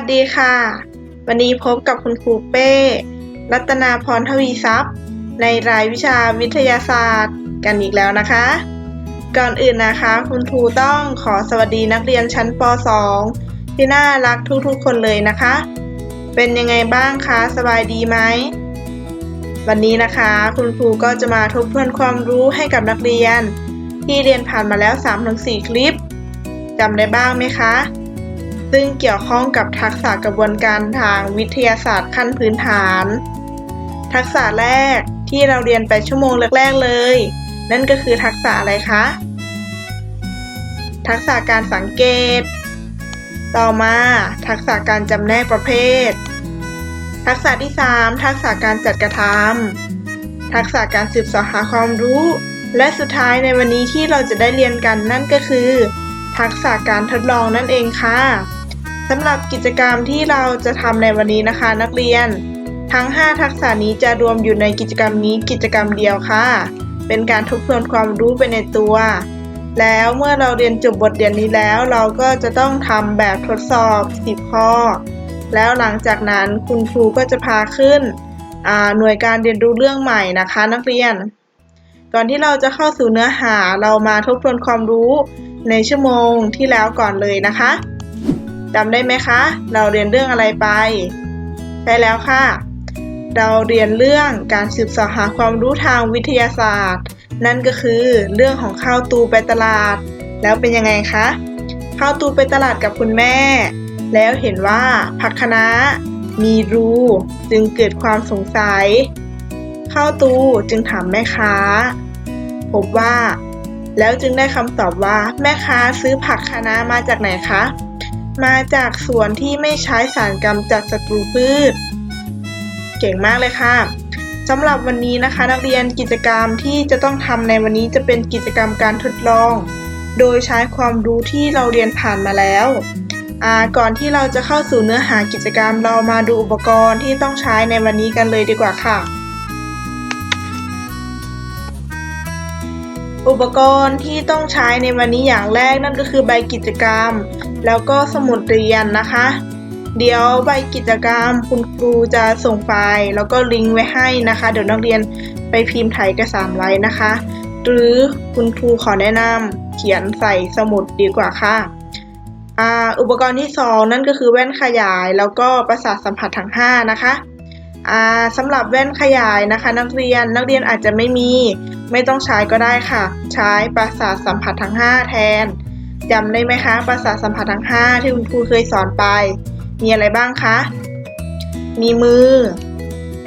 วัสดีค่ะ วันนี้พบกับคุณครูเป้ รัตนาพรทวีทรัพย์ ในรายวิชาวิทยาศาสตร์ กันอีกแล้วนะคะ ก่อนอื่นนะคะ คุณครูต้องขอสวัสดีนักเรียนชั้นป .2 ที่น่ารักทุกๆคนเลยนะคะ เป็นยังไงบ้างคะ สบายดีไหม วันนี้นะคะ คุณครูก็จะมาทบทวนความรู้ให้กับนักเรียน ที่เรียนผ่านมาแล้ว3-4คลิปจำได้บ้างไหมคะ ซึ่งเกี่ยวข้องกับทักษะกระบวนการทางวิทยาศาสตร์ขั้นพื้นฐาน ทักษะแรกที่เราเรียนไปชั่วโมงแรกๆเลย นั่นก็คือทักษะอะไรคะ ทักษะการสังเกต ต่อมาทักษะการจำแนกประเภท ทักษะที่ 3 ทักษะการจัดกระทำทักษะการสืบเสาะหาความรู้ และสุดท้ายในวันนี้ที่เราจะได้เรียนกันนั่นก็คือ ทักษะการทดลองนั่นเองค่ะ สำหรับกิจกรรมที่เราจะทำในวันนี้นะคะ นักเรียน ทั้ง 5 ทักษะนี้จะรวมอยู่ในกิจกรรมนี้กิจกรรมเดียวค่ะ เป็นการทบทวนความรู้ไปในตัว แล้วเมื่อเราเรียนจบบทเรียนนี้แล้ว เราก็จะต้องทำแบบทดสอบ 10 ข้อ แล้วหลังจากนั้นคุณครูก็จะพาขึ้นหน่วยการเรียนรู้เรื่องใหม่นะคะ นักเรียน ก่อนที่เราจะเข้าสู่เนื้อหาเรามาทบทวนความรู้ในชั่วโมงที่แล้วก่อนเลยนะคะ จำได้ไหมคะ เราเรียนเรื่องอะไรไปใช่แล้วค่ะ เราเรียนเรื่องการสืบสาหาความรู้ทางวิทยาศาสตร์ นั่นก็คือเรื่องของข้าวตูไปตลาด แล้วเป็นยังไงคะข้าวตูไปตลาดกับคุณแม่ แล้วเห็นว่าผักคะน้ามีรูจึงเกิดความสงสัย ข้าวตูจึงถามแม่ค้า พบว่า แล้วจึงได้คำตอบว่าแม่ค้าซื้อผักคะน้ามาจากไหนคะ มาจากสวนที่ไม่ใช้สารกำจัดศัตรูพืช เก่งมากเลยค่ะสำหรับวันนี้นะคะ นักเรียนกิจกรรมที่จะต้องทำในวันนี้จะเป็นกิจกรรมการทดลอง โดยใช้ความรู้ที่เราเรียนผ่านมาแล้วก่อนที่เราจะเข้าสู่เนื้อหากิจกรรมเรามาดูอุปกรณ์ที่ต้องใช้ในวันนี้กันเลยดีกว่าค่ะ อุปกรณ์ที่ต้องใช้ในวันนี้อย่างแรกนั่นก็คือใบกิจกรรม แล้วก็สมุดเรียนนะคะ เดี๋ยวใบกิจกรรมคุณครูจะส่งไฟล์ แล้วก็ลิงก์ไว้ให้นะคะ เดี๋ยวนักเรียนไปพิมพ์ถ่ายเอกสารไว้นะคะ หรือคุณครูขอแนะนำเขียนใส่สมุดดีกว่าค่ะอุปกรณ์ที่สองนั่นก็คือแว่นขยายแล้วก็ประสาทสัมผัสทั้ง 5 นะคะอ่าสำหรับแว่นขยายนะคะ นักเรียนนักเรียนอาจจะไม่มี ไม่ต้องใช้ก็ได้ค่ะ ใช้ประสาทสัมผัสทั้ง 5 แทน จำได้ไหมคะ ประสาทสัมผัสทั้ง 5 ที่คุณครูเคยสอนไป มีอะไรบ้างคะ มีมือ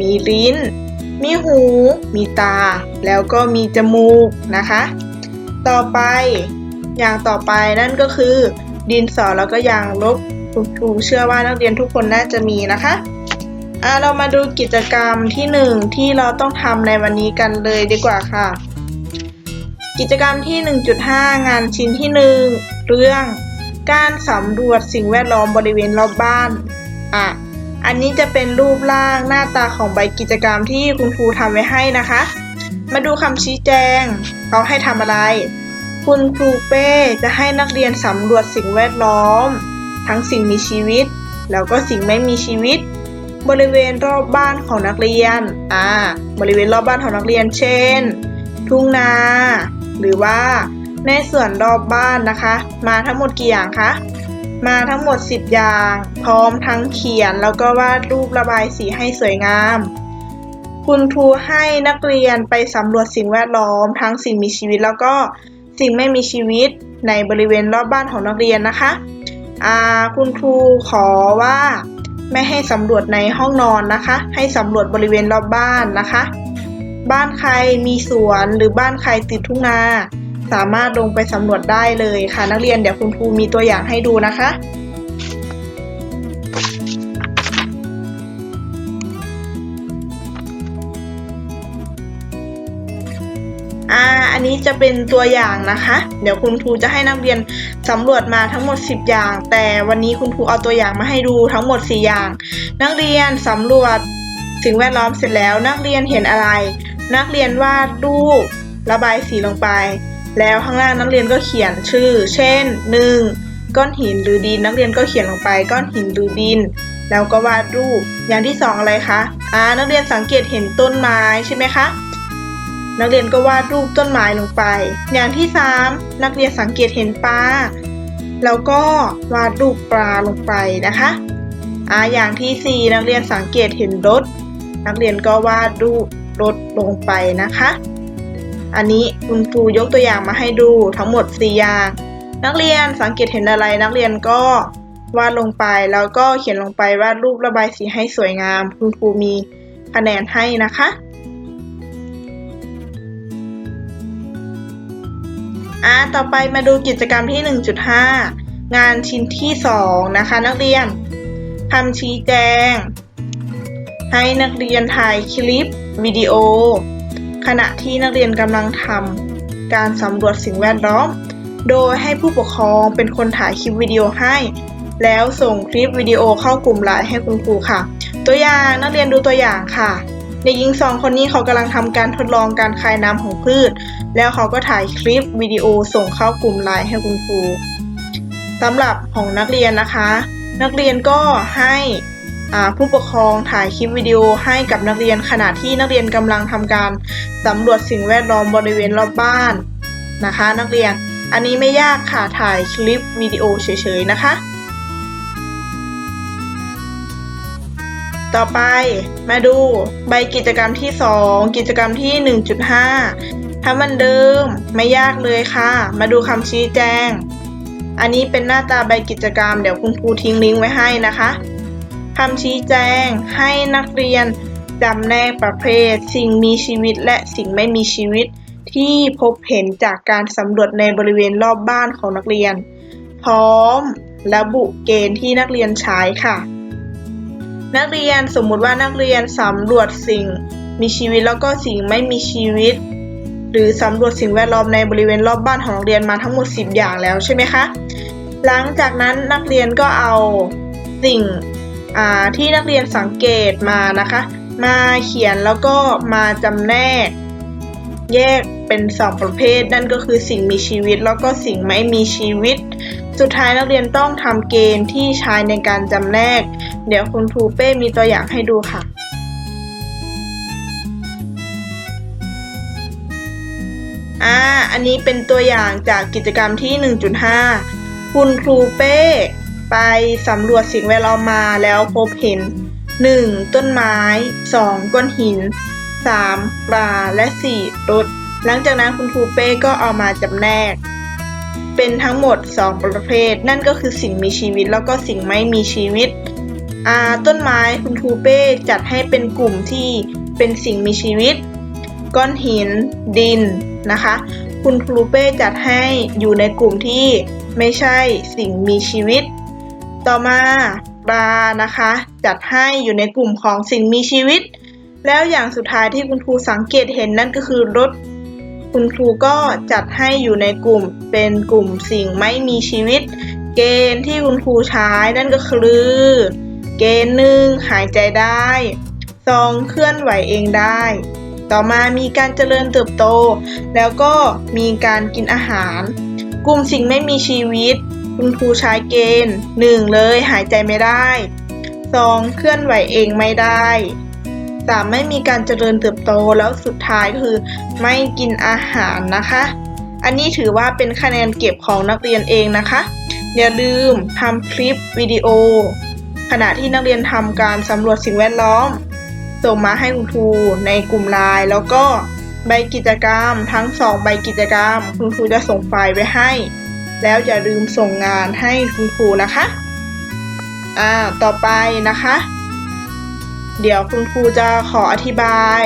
มีลิ้น มีหู มีตา แล้วก็มีจมูกนะคะ ต่อไปอย่างต่อไปนั่นก็คือ ดินสอแล้วก็ยางลบคุณครูเชื่อว่านักเรียนทุกคนน่าจะมีนะคะอ่าเรามาดูกิจกรรมที่หนึ่งที่เราต้องทำในวันนี้กันเลยดีกว่าค่ะ กิจกรรมที่ 1.5 งานชิ้นที่ 1 เรื่อง การสำรวจสิ่งแวดล้อมบริเวณรอบบ้านอะอันนี้จะเป็นรูปร่างหน้าตาของใบกิจกรรมที่คุณครูทำไว้ให้นะคะ มาดูคำชี้แจงเขาให้ทำอะไร คุณครูเป้จะให้นักเรียนสำรวจสิ่งแวดล้อม ทั้งสิ่งมีชีวิต แล้วก็สิ่งไม่มีชีวิต บริเวณรอบบ้านของนักเรียนอ่าบริเวณรอบบ้านของนักเรียนเช่น ทุ่งนา หรือว่าในส่วนรอบบ้านนะคะ มาทั้งหมดกี่อย่างคะมาทั้งหมด 10 อย่าง พร้อมทั้งเขียนแล้วก็วาดรูประบายสีให้สวยงาม คุณครูให้นักเรียนไปสำรวจสิ่งแวดล้อม ทั้งสิ่งมีชีวิตแล้วก็สิ่งไม่มีชีวิตในบริเวณรอบบ้านของนักเรียนนะคะอาคุณครูขอว่าไม่ให้สำรวจในห้องนอนนะคะ ให้สำรวจบริเวณรอบบ้านนะคะ บ้านใครมีสวนหรือบ้านใครติดทุ่งนา สามารถลงไปสำรวจได้เลยค่ะนักเรียนเดี๋ยวคุณครูมีตัวอย่างให้ดูนะคะอ่าอันนี้จะเป็นตัวอย่างนะคะ เดี๋ยวคุณครูจะให้นักเรียนสำรวจมาทั้งหมด 10 อย่าง แต่วันนี้คุณครูเอาตัวอย่างมาให้ดูทั้งหมด 4 อย่าง นักเรียนสำรวจสิ่งแวดล้อมเสร็จแล้วนักเรียนเห็นอะไร นักเรียนวาดรูประบายสีลงไป แล้วข้างล่างนักเรียนก็เขียนชื่อ เช่น 1. ก้อนหินหรือดินนักเรียนก็เขียนลงไป ก้อนหินหรือดิน แล้วก็วาดรูป อย่างที่สองอะไรคะอ่านักเรียนสังเกตเห็นต้นไม้ใช่ไหมคะนักเรียนก็วาดรูปต้นไม้ลงไป อย่างที่สามนักเรียนสังเกตเห็นปลาแล้วก็วาดรูปปลาลงไปนะคะอ่าอย่างที่สี่นักเรียนสังเกตเห็นรถ นักเรียนก็วาดรูป รถลงไปนะคะ อันนี้คุณครูยกตัวอย่างมาให้ดูทั้งหมด 4 อย่าง นักเรียนสังเกตเห็นอะไรนักเรียนก็วาดลงไปแล้วก็เขียนลงไปวาดรูประบายสีให้สวยงาม คุณครูมีคะแนนให้นะคะ อ่าต่อไปมาดูกิจกรรมที่ 1.5 งานชิ้นที่ 2 นะคะ นักเรียนคำชี้แจง ให้นักเรียนถ่ายคลิป วิดีโอ ขณะที่นักเรียนกำลังทำการสำรวจสิ่งแวดล้อม โดยให้ผู้ปกครองเป็นคนถ่ายคลิปวิดีโอให้ แล้วส่งคลิปวิดีโอเข้ากลุ่มไลน์ให้คุณครูค่ะ ตัวอย่างนักเรียนดูตัวอย่างค่ะเด็กหญิงสองคนนี้เขากำลังทำการทดลองการคายน้ำของพืช แล้วเขาก็ถ่ายคลิปวิดีโอส่งเข้ากลุ่มไลน์ให้คุณครูสำหรับของนักเรียนนะคะ นักเรียนก็ให้ ผู้ปกครองถ่ายคลิปวิดีโอให้กับนักเรียนขณะที่นักเรียนกำลังทำการสำรวจสิ่งแวดล้อมบริเวณรอบบ้านนะคะ นักเรียน อันนี้ไม่ยากค่ะถ่ายคลิปวิดีโอเฉยๆนะคะ ต่อไปมาดูใบกิจกรรมที่ 2 กิจกรรมที่ 1.5ทำเหมันเดิมไม่ยากเลยค่ะ มาดูคำชี้แจง อันนี้เป็นหน้าตาใบกิจกรรม เดี๋ยวคุณครูทิ้งลิงก์ไว้ให้นะคะ คำชี้แจงให้นักเรียนจำแนกประเภท สิ่งมีชีวิตและสิ่งไม่มีชีวิต ที่พบเห็นจากการสำรวจในบริเวณรอบบ้านของนักเรียน พร้อมระบุเกณฑ์ที่นักเรียนใช้ค่ะ นักเรียนสมมุติว่านักเรียนสำรวจสิ่งมีชีวิตแล้วก็สิ่งไม่มีชีวิต หรือสำรวจสิ่งแวดล้อมในบริเวณรอบบ้านของนักเรียนมาทั้งหมด 10 อย่างแล้วใช่ไหมคะ หลังจากนั้นนักเรียนก็เอาสิ่ง ที่นักเรียนสังเกตมานะคะ มาเขียนแล้วก็มาจำแนก แยกเป็นสองประเภท นั่นก็คือสิ่งมีชีวิต แล้วก็สิ่งไม่มีชีวิต สุดท้ายนักเรียนต้องทำเกณฑ์ที่ใช้ในการจำแนก เดี๋ยวคุณครูเป้มีตัวอย่างให้ดูค่ะอ่าอันนี้เป็นตัวอย่างจากกิจกรรมที่ 1.5 คุณครูเป้ ไปสำรวจสิ่งแวดล้อมมาแล้วพบเห็น 1. ต้นไม้ 2. ก้อนหิน 3. ปลาและ 4. รถ หลังจากนั้นคุณครูเป้ก็เอามาจำแนก เป็นทั้งหมด 2 ประเภท นั่นก็คือสิ่งมีชีวิตแล้วก็สิ่งไม่มีชีวิตอาต้นไม้คุณครูเป้จัดให้เป็นกลุ่มที่เป็นสิ่งมีชีวิต ก้อนหิน ดินนะคะ คุณครูเป้จัดให้อยู่ในกลุ่มที่ไม่ใช่สิ่งมีชีวิต ต่อมาปลานะคะ จัดให้อยู่ในกลุ่มของสิ่งมีชีวิต แล้วอย่างสุดท้ายที่คุณครูสังเกตเห็นนั่นก็คือรถ คุณครูก็จัดให้อยู่ในกลุ่มเป็นกลุ่มสิ่งไม่มีชีวิต เกณฑ์ที่คุณครูใช้นั่นก็คือ เกณฑ์หนึ่งหายใจได้สองเคลื่อนไหวเองได้ ต่อมามีการเจริญเติบโต แล้วก็มีการกินอาหาร กลุ่มสิ่งไม่มีชีวิต คุณครูใช้เกณฑ์ 1. เลยหายใจไม่ได้ 2. เคลื่อนไหวเองไม่ได้ 3. ไม่มีการเจริญเติบโตแล้วสุดท้ายคือไม่กินอาหารนะคะ อันนี้ถือว่าเป็นคะแนนเก็บของนักเรียนเองนะคะ อย่าลืมทำคลิปวิดีโอ ขณะที่นักเรียนทำการสำรวจสิ่งแวดล้อม ส่งมาให้คุณครูในกลุ่มไลน์แล้วก็ใบกิจกรรมทั้งสองใบกิจกรรม คุณครูจะส่งไฟล์ไว้ให้ แล้วอย่าลืมส่งงานให้คุณครูนะคะ อ่า ต่อไปนะคะ เดี๋ยวคุณครูจะขออธิบาย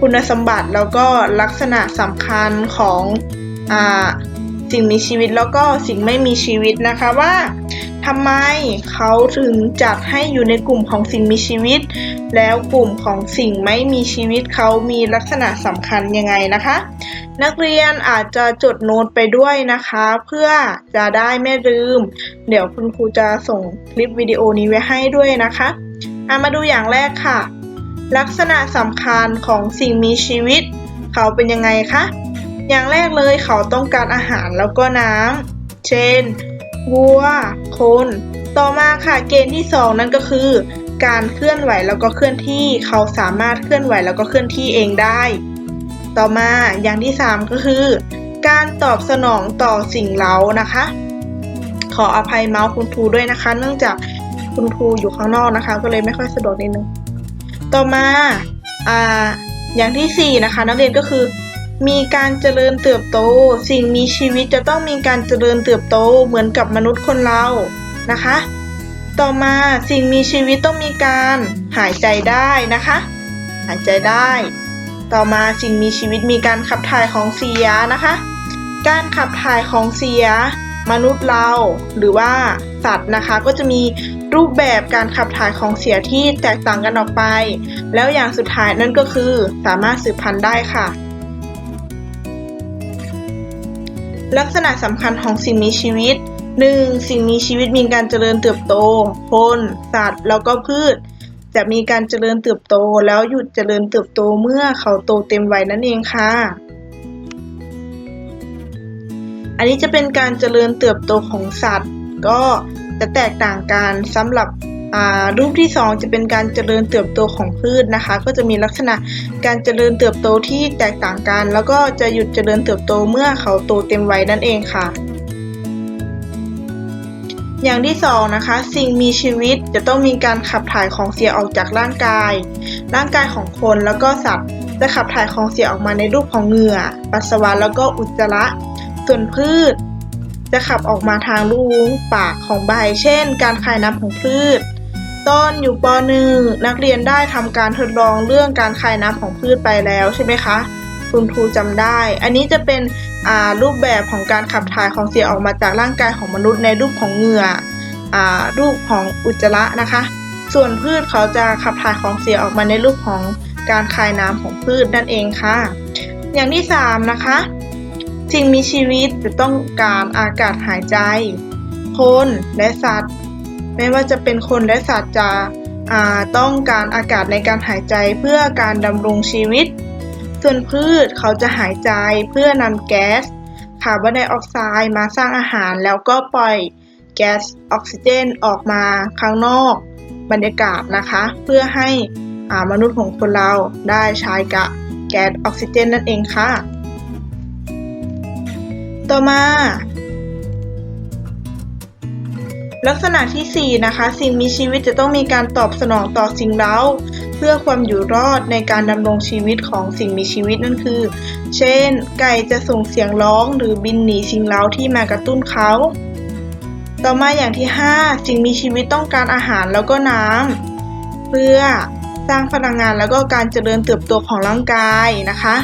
คุณสมบัติแล้วก็ลักษณะสำคัญของ อ่า สิ่งมีชีวิตแล้วก็สิ่งไม่มีชีวิตนะคะว่า ทำไมเขาถึงจัดให้อยู่ในกลุ่มของสิ่งมีชีวิต แล้วกลุ่มของสิ่งไม่มีชีวิตเขามีลักษณะสำคัญยังไงนะคะ นักเรียนอาจจะจดโน้ตไปด้วยนะคะ เพื่อจะได้ไม่ลืม เดี๋ยวคุณครูจะส่งคลิปวิดีโอนี้ไว้ให้ด้วยนะคะามาดูอย่างแรกค่ะ ลักษณะสำคัญของสิ่งมีชีวิต เขาเป็นยังไงคะอย่างแรกเลยเขาต้องการอาหารแล้วก็น้ำเช่น วัว คน ต่อมาค่ะเกณฑ์ที่สองนั่นก็คือ การเคลื่อนไหวแล้วก็เคลื่อนที่ เขาสามารถเคลื่อนไหวแล้วก็เคลื่อนที่เองได้ ต่อมาอย่างที่สามก็คือ การตอบสนองต่อสิ่งเร้านะคะ ขออภัยเมาส์คุณครูด้วยนะคะ เนื่องจากคุณครูอยู่ข้างนอกนะคะ ก็เลยไม่ค่อยสะดวกนิดนึง ต่อมาอ่าอย่างที่สี่นะคะ นักเรียนก็คือ มีการเจริญเติบโต สิ่งมีชีวิตจะต้องมีการเจริญเติบโตเหมือนกับมนุษย์คนเรานะคะ ต่อมาสิ่งมีชีวิตต้องมีการหายใจได้นะคะ หายใจได้ ต่อมาสิ่งมีชีวิตมีการขับถ่ายของเสียนะคะ การขับถ่ายของเสีย มนุษย์เราหรือว่าสัตว์นะคะก็จะมีรูปแบบการขับถ่ายของเสียที่แตกต่างกันออกไป แล้วอย่างสุดท้ายนั่นก็คือสามารถสืบพันธุ์ได้ค่ะ ลักษณะสำคัญของสิ่งมีชีวิต 1. สิ่งมีชีวิตมีการเจริญเติบโต คน สัตว์ แล้วก็พืช จะมีการเจริญเติบโตแล้วหยุดเจริญเติบโตเมื่อเขาโตเต็มวัยนั่นเองค่ะ อันนี้จะเป็นการเจริญเติบโตของสัตว์ ก็จะแตกต่างกันสำหรับ รูปที่ 2 จะเป็นการเจริญเติบโตของพืชนะคะ ก็จะมีลักษณะการเจริญเติบโตที่แตกต่างกัน แล้วก็จะหยุดเจริญเติบโตเมื่อเขาโตเต็มวัยนั่นเองค่ะ อย่างที่สองนะคะสิ่งมีชีวิตจะต้องมีการขับถ่ายของเสียออกจากร่างกาย ร่างกายของคนแล้วก็สัตว์จะขับถ่ายของเสียออกมาในรูปของเหงื่อ ปัสสาวะแล้วก็อุจจาระ ส่วนพืช จะขับออกมาทางรูปากของใบ เช่น การคายน้ำของพืช ต้นอยู่ป .1 นักเรียนได้ทำการทดลองเรื่องการคายน้ำของพืชไปแล้วใช่ไหมคะ คุณครูจำได้ อันนี้จะเป็นรูปแบบของการขับถ่ายของเสียออกมาจากร่างกายของมนุษย์ในรูปของเหงื่ออรูปของอุจจาระนะคะ ส่วนพืชเขาจะขับถ่ายของเสียออกมาในรูปของการคายน้ำของพืชนั่นเองค่ะ อย่างที่สามนะคะ สิ่งมีชีวิตจะต้องการอากาศหายใจ คนและสัตว์ ไม่ว่าจะเป็นคนและสัตว์จะอ่าต้องการอากาศในการหายใจเพื่อการดำรงชีวิต ส่วนพืชเขาจะหายใจเพื่อนำแก๊สคาร์บอนไดออกไซด์มาสร้างอาหารแล้วก็ปล่อยแก๊สออกซิเจนออกมาข้างนอกบรรยากาศนะคะ เพื่อให้มนุษย์ของคนเราได้ใช้กะแก๊สออกซิเจนนั่นเองค่ะ ต่อมา ลักษณะที่ 4 นะคะ สิ่งมีชีวิตจะต้องมีการตอบสนองต่อสิ่งเร้า เพื่อความอยู่รอดในการดำรงชีวิตของสิ่งมีชีวิตนั่นคือ เช่น ไก่จะส่งเสียงร้องหรือบินหนีสิ่งเร้าที่มากระตุ้นเขา ต่อมาอย่างที่ 5 สิ่งมีชีวิตต้องการอาหารแล้วก็น้ำเพื่อสร้างพลังงานแล้วก็การเจริญเติบโตของร่างกายนะคะ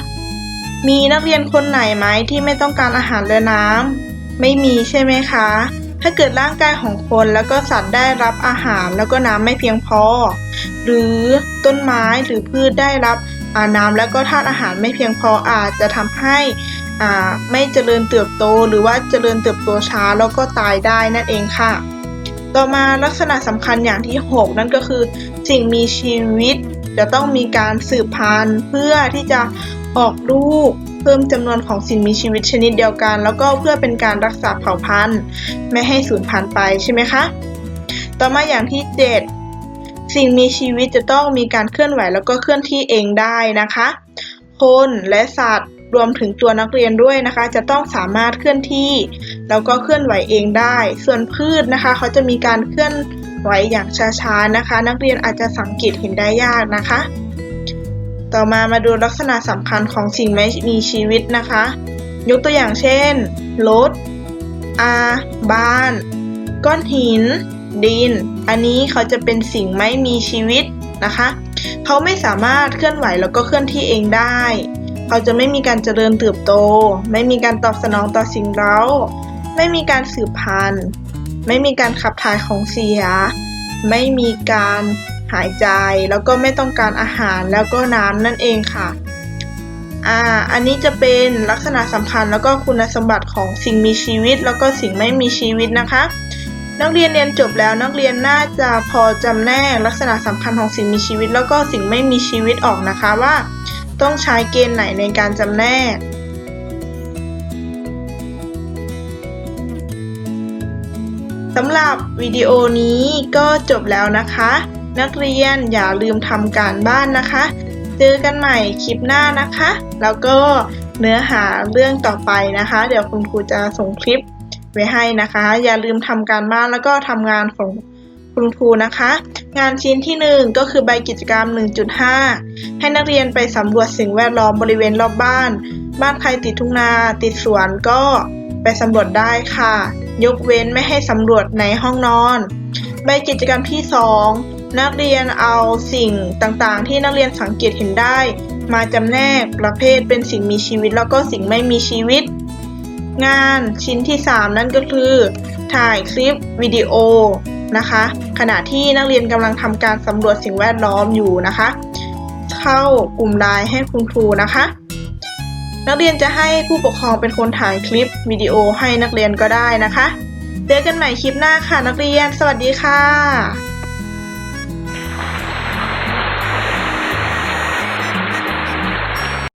มีนักเรียนคนไหนไหมที่ไม่ต้องการอาหารและน้ำไม่มีใช่ไหมคะ ถ้าเกิดร่างกายของคนแล้วก็สัตว์ได้รับอาหารแล้วก็น้ำไม่เพียงพอ หรือต้นไม้หรือพืชได้รับน้ำแล้วก็ธาตุอาหารไม่เพียงพออาจจะทำให้อ่าไม่เจริญเติบโตหรือว่าเจริญเติบโตช้าแล้วก็ตายได้นั่นเองค่ะ ต่อมาลักษณะสำคัญอย่างที่ 6 นั่นก็คือ สิ่งมีชีวิตจะต้องมีการสืบพันธุ์เพื่อที่จะ ออกลูก เพิ่มจำนวนของสิ่งมีชีวิตชนิดเดียวกัน แล้วก็เพื่อเป็นการรักษาเผ่าพันธุ์ ไม่ให้สูญพันธุ์ไปใช่ไหมคะ ต่อมาอย่างที่ 7 สิ่งมีชีวิตจะต้องมีการเคลื่อนไหวแล้วก็เคลื่อนที่เองได้นะคะ คนและสัตว์รวมถึงตัวนักเรียนด้วยนะคะ จะต้องสามารถเคลื่อนที่แล้วก็เคลื่อนไหวเองได้ ส่วนพืชนะคะ เขาจะมีการเคลื่อนไหวอย่างช้าๆนะคะ นักเรียนอาจจะสังเกตเห็นได้ยากนะคะ ต่อมามาดูลักษณะสำคัญของสิ่งไม่มีชีวิตนะคะ ยกตัวอย่างเช่น รถ อาบ้าน ก้อนหิน ดิน อันนี้เขาจะเป็นสิ่งไม่มีชีวิตนะคะ เขาไม่สามารถเคลื่อนไหวแล้วก็เคลื่อนที่เองได้ เขาจะไม่มีการเจริญเติบโต ไม่มีการตอบสนองต่อสิ่งเร้า ไม่มีการสืบพันธุ์ ไม่มีการขับถ่ายของเสีย ไม่มีการ หายใจ แล้วก็ไม่ต้องการอาหารแล้วก็น้ำนั่นเองค่ะอ่าอันนี้จะเป็นลักษณะสำคัญแล้วก็คุณสมบัติของสิ่งมีชีวิต แล้วก็สิ่งไม่มีชีวิตนะคะ นักเรียนเรียนจบแล้วนักเรียนน่าจะพอจำแนกลักษณะสำคัญของสิ่งมีชีวิต แล้วก็สิ่งไม่มีชีวิตออกนะคะว่า ต้องใช้เกณฑ์ไหนในการจำแนกำหรับวิดีโอนี้ก็จบแล้วนะคะ นักเรียนอย่าลืมทำการบ้านนะคะ เจอกันใหม่คลิปหน้านะคะ แล้วก็เนื้อหาเรื่องต่อไปนะคะ เดี๋ยวคุณครูจะส่งคลิปไว้ให้นะคะ อย่าลืมทำการบ้านแล้วก็ทำงานของคุณครูนะคะ งานชิ้นที่ 1 ก็คือใบกิจกรรม 1.5 ให้นักเรียนไปสำรวจสิ่งแวดล้อมบริเวณรอบบ้าน บ้านใครติดทุ่งนาติดสวนก็ไปสำรวจได้ค่ะ ยกเว้นไม่ให้สำรวจในห้องนอน ใบกิจกรรมที่ 2 นักเรียนเอาสิ่งต่างๆ ที่นักเรียนสังเกตเห็นได้ มาจำแนกประเภทเป็นสิ่งมีชีวิตแล้วก็สิ่งไม่มีชีวิต งานชิ้นที่ 3 นั่นก็คือ ถ่ายคลิปวิดีโอนะคะ ขณะที่นักเรียนกำลังทำการสำรวจสิ่งแวดล้อมอยู่นะคะ เข้ากลุ่มไลน์ให้คุณครูนะคะ นักเรียนจะให้ผู้ปกครองเป็นคนถ่ายคลิปวิดีโอให้นักเรียนก็ได้นะคะ เจอกันใหม่คลิปหน้าค่ะนักเรียน สวัสดีค่ะ